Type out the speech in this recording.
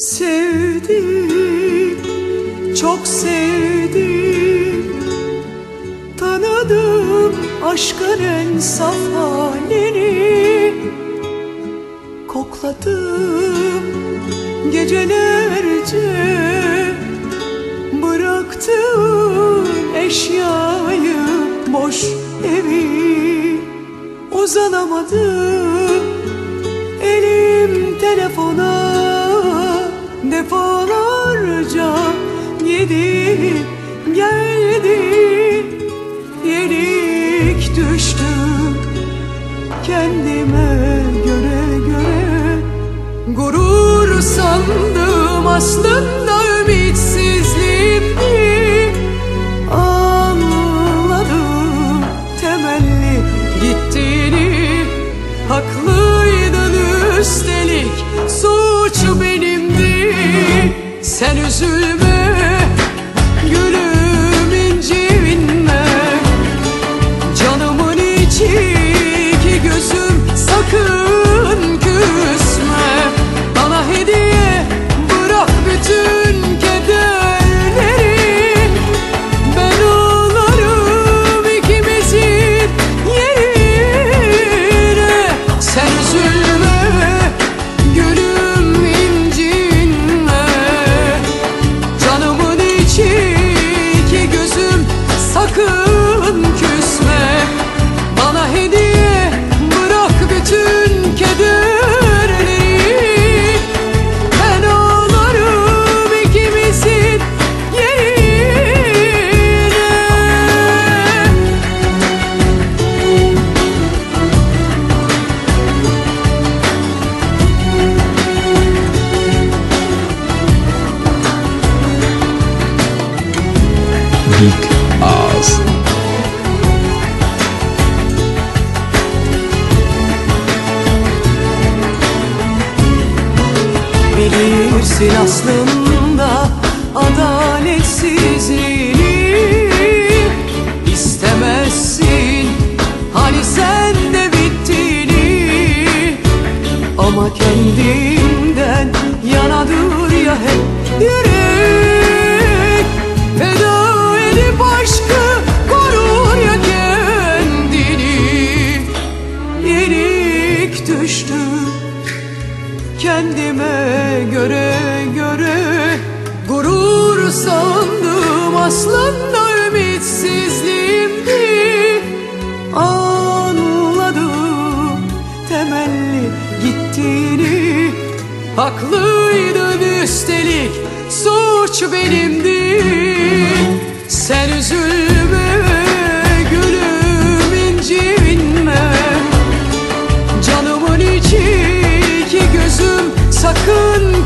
Sevdim, çok sevdim Tanıdım aşkın en saf halini. Kokladım gecelerce. Bıraktım eşyayı boş evi. Uzanamadım Defalarca gidip geldi. Yenik düştüm kendime göre göre. Gurur sandım aslında ümitsizliğimdi Ağız Bilirsin aslında adaletsizliğini. İstemezsin hani sen de bittiğini. Ama kendinden yanadır ya hep yürek Yenik düştü kendime göre göre Gurur sandım. Aslında ümitsizliğimdi. Anladım temelli gittiğini. Haklıydın üstelik suç benimdi couldn't